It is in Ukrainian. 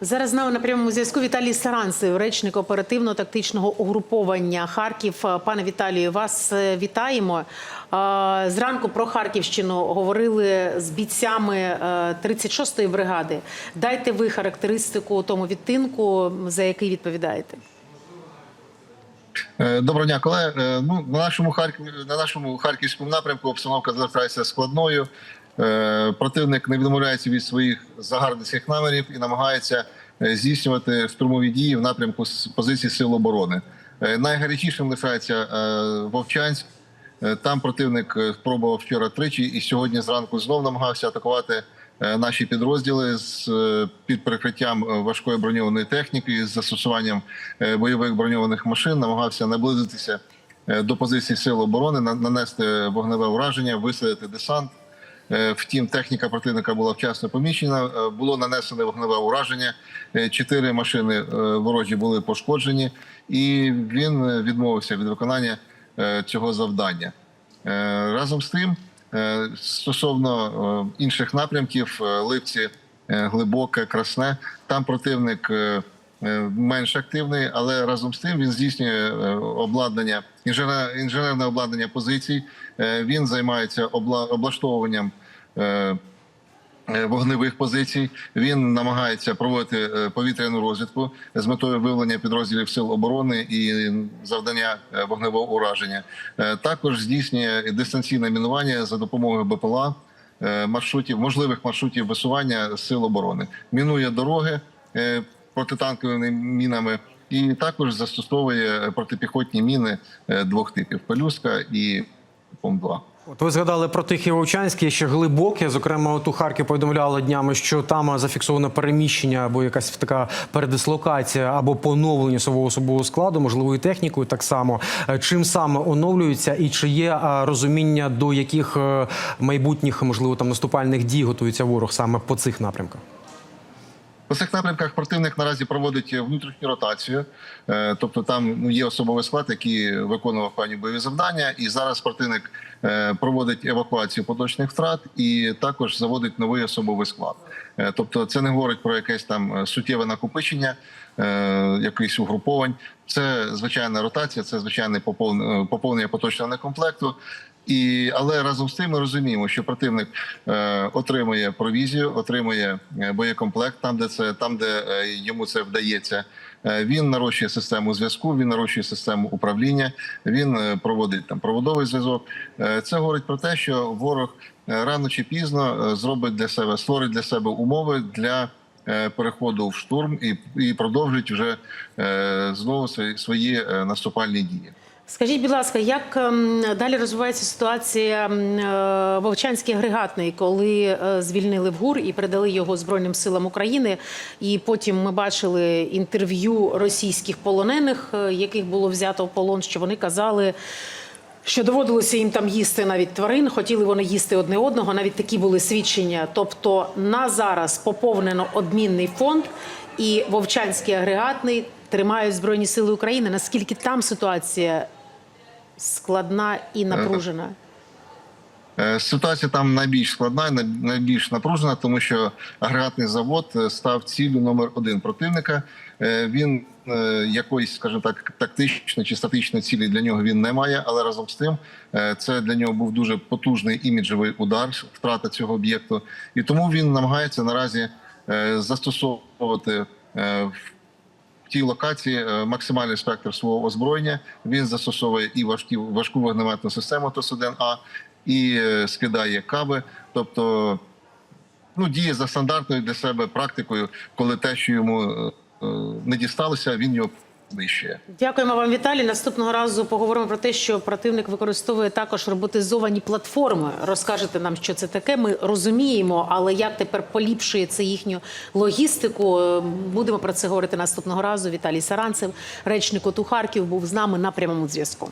Зараз з нами на прямому зв'язку Віталій Саранцев, речник оперативно-тактичного угруповання Харків. Пане Віталію, вас е, вітаємо. Е, Зранку про Харківщину говорили з бійцями е, 36-ї бригади. Дайте ви характеристику тому відтинку, за який відповідаєте. Е, Доброго дня, колеги. Е, Ну на нашому Харків на нашому харківському напрямку обстановка залишається складною. Е, Противник не відмовляється від своїх загарбницьких намірів і намагається е, здійснювати штурмові дії в напрямку позиції сил оборони. Е, Найгарячішим лишається Вовчанськ. Там противник спробував вчора тричі і сьогодні зранку знов намагався атакувати наші підрозділи з під прикриттям важкої броньованої техніки з застосуванням бойових броньованих машин. Намагався наблизитися до позицій сил оборони, на- нанести вогневе ураження, висадити десант. Е, Втім, техніка противника була вчасно помічена. е, Було нанесене вогневе ураження. е, Чотири машини ворожі були пошкоджені, і він відмовився від виконання цього завдання. Разом з тим, стосовно інших напрямків, Липці, Глибоке, Красне, там противник менш активний, але разом з тим він здійснює е, обладнання, інженер- інженерне обладнання позицій. Е, Він займається обла- облаштовуванням. е, е, Вогневих позицій він намагається проводити е, повітряну розвідку з метою виявлення підрозділів сил оборони і завдання е, вогневого ураження. Е, Також здійснює дистанційне мінування за допомогою БПЛА е, маршрутів, можливих маршрутів висування сил оборони. Мінує дороги е, протитанковими мінами, і також застосовує протипіхотні міни е, двох типів: пелюстка і ПОМ-2. От ви згадали про Тихий Вовчанськ, ще глибоке. Зокрема, от у Харків повідомляли днями, що там зафіксовано переміщення або якась така передислокація, або поновлення свого особового складу, можливо, і технікою так само. Е, Чим саме оновлюється, і чи є розуміння, до яких е, майбутніх, можливо, там наступальних дій готується ворог саме по цих напрямках? По цих напрямках противник наразі проводить внутрішню ротацію, Е, тобто там ну, є особовий склад, який виконував певні бойові завдання, і зараз противник е, проводить евакуацію поточних втрат і також заводить новий особовий склад. Е, Тобто, це не говорить про якесь там суттєве накопичення, якихось угруповань. Це звичайна ротація, це звичайне поповнення, поповнення поточного некомплекту. І але разом з тим ми розуміємо, що противник е, отримує провізію, отримує е, боєкомплект там, де це там, де е, йому це вдається. Е, він нарощує систему зв'язку, він нарощує систему управління, він е, проводить там проводовий зв'язок. Е, це говорить про те, що ворог е, рано чи пізно е, зробить для себе створить для себе умови для. Е, Переходу в штурм і, і продовжить вже е, знову свої, е, наступальні дії. Скажіть, будь ласка, як ем, далі розвивається ситуація Вовчанський агрегатний, коли звільнили в ГУР і передали його Збройним силам України? І потім ми бачили інтерв'ю російських полонених, яких було взято в полон, що вони казали. Що доводилося їм там їсти навіть тварин, хотіли вони їсти одне одного. Навіть такі були свідчення. Тобто на зараз поповнено обмінний фонд, і Вовчанський агрегатний тримають збройні сили України. Наскільки там ситуація складна і напружена? Е, Ситуація там найбільш складна, най- найбільш напружена, тому що агрегатний завод е, став ціллю номер один противника. Е, Він е, якоїсь, скажімо так, тактичної чи статичної цілі для нього він не має, але разом з тим е, це для нього був дуже потужний іміджовий удар, втрата цього об'єкту, і тому він намагається наразі е, застосовувати е, в тій локації е, максимальний спектр свого озброєння. Він застосовує і важкі важку вогнеметну систему ТОС-1А, і е, скидає каби. Тобто ну, діє за стандартною для себе практикою, коли те, що йому е, е, не дісталося, він його знищує. Дякуємо вам, Віталій. Наступного разу поговоримо про те, що противник використовує також роботизовані платформи. Розкажете нам, що це таке. Ми розуміємо, але як тепер поліпшує це їхню логістику? Е, Будемо про це говорити наступного разу. Віталій Саранцев, речник ОТУ Харків, був з нами на прямому зв'язку.